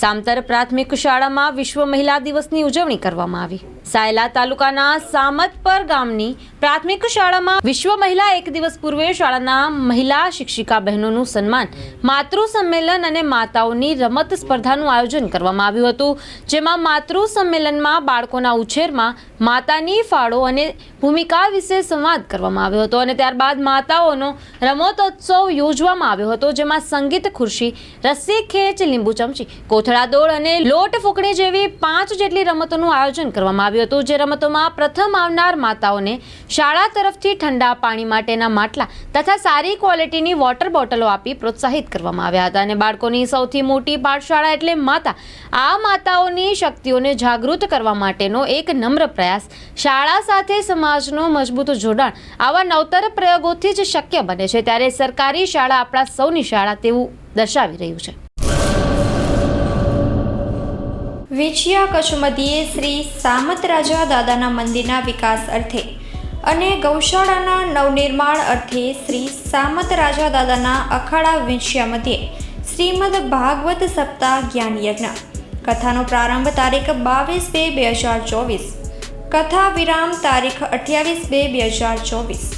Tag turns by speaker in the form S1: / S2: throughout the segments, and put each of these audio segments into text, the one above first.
S1: સામતર પ્રાથમિક શાળામાં વિશ્વ મહિલા દિવસની ઉજવણી કરવામાં આવી. સાયલા તાલુકાના સામતપર ગામની પ્રાથમિક શાળામાં વિશ્વ મહિલા એક દિવસ પૂર્વે શાળાના મહિલા શિક્ષિકા બહેનોનું સન્માન, માતૃ સંમેલન અને માતાઓની રમત સ્પર્ધાનું આયોજન કરવામાં આવ્યું હતું, જેમાં માતૃ સંમેલનમાં બાળકોના ઉછેરમાં માતાની ફાળો અને ભૂમિકા વિશે સંવાદ કરવામાં આવ્યો હતો અને ત્યારબાદ માતાઓનો રમતોત્સવ યોજવામાં આવ્યો હતો, જેમાં સંગીત, ખુરશી, રસ્સી, ખેંચ, લીંબુ ચમચી, કોથળા દોડ અને લોટ ફૂકણી જેવી પાંચ જેટલી રમતોનું આયોજન કરવામાં આવ્યું હતું જે રમતોમાં પ્રથમ આવનાર માતાઓને શાળા તરફથી ઠંડા પાણી માટેના માટલા તથા સારી ક્વોલિટીની વોટર બોટલો આપી પ્રોત્સાહિત કરવામાં આવ્યા હતા અને બાળકોની સૌથી મોટી પાઠશાળા એટલે માતા આ માતાઓની શક્તિઓને જાગૃત કરવા માટેનો એક નમ્ર પ્રયાસ. શાળા સાથે સમાજનો મજબૂત જોડાણ આવા નવતર પ્રયોગોથી જ શક્ય બને છે. ત્યારે સરકારી શાળા આપણા સૌની શાળા તેવું દર્શાવી રહ્યું છે.
S2: વિછિયા કચ્છ શ્રી સામત રાજા દાદાના મંદિરના વિકાસ અર્થે અને ગૌશાળાના નવનિર્માણ અર્થે શ્રી સામત રાજા દાદાના અખાડા વિંછિયા મધ્યે શ્રીમદ ભાગવત સપ્તાહ જ્ઞાન યજ્ઞ કથાનો પ્રારંભ તારીખ બાવીસ બે બે હજાર ચોવીસ. કથા વિરામ તારીખ અઠ્યાવીસ બે બે હજાર ચોવીસ.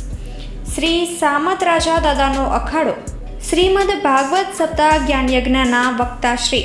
S2: શ્રી સામત રાજા દાદાનો અખાડો શ્રીમદ ભાગવત સપ્તાહ જ્ઞાન યજ્ઞના વક્તા શ્રી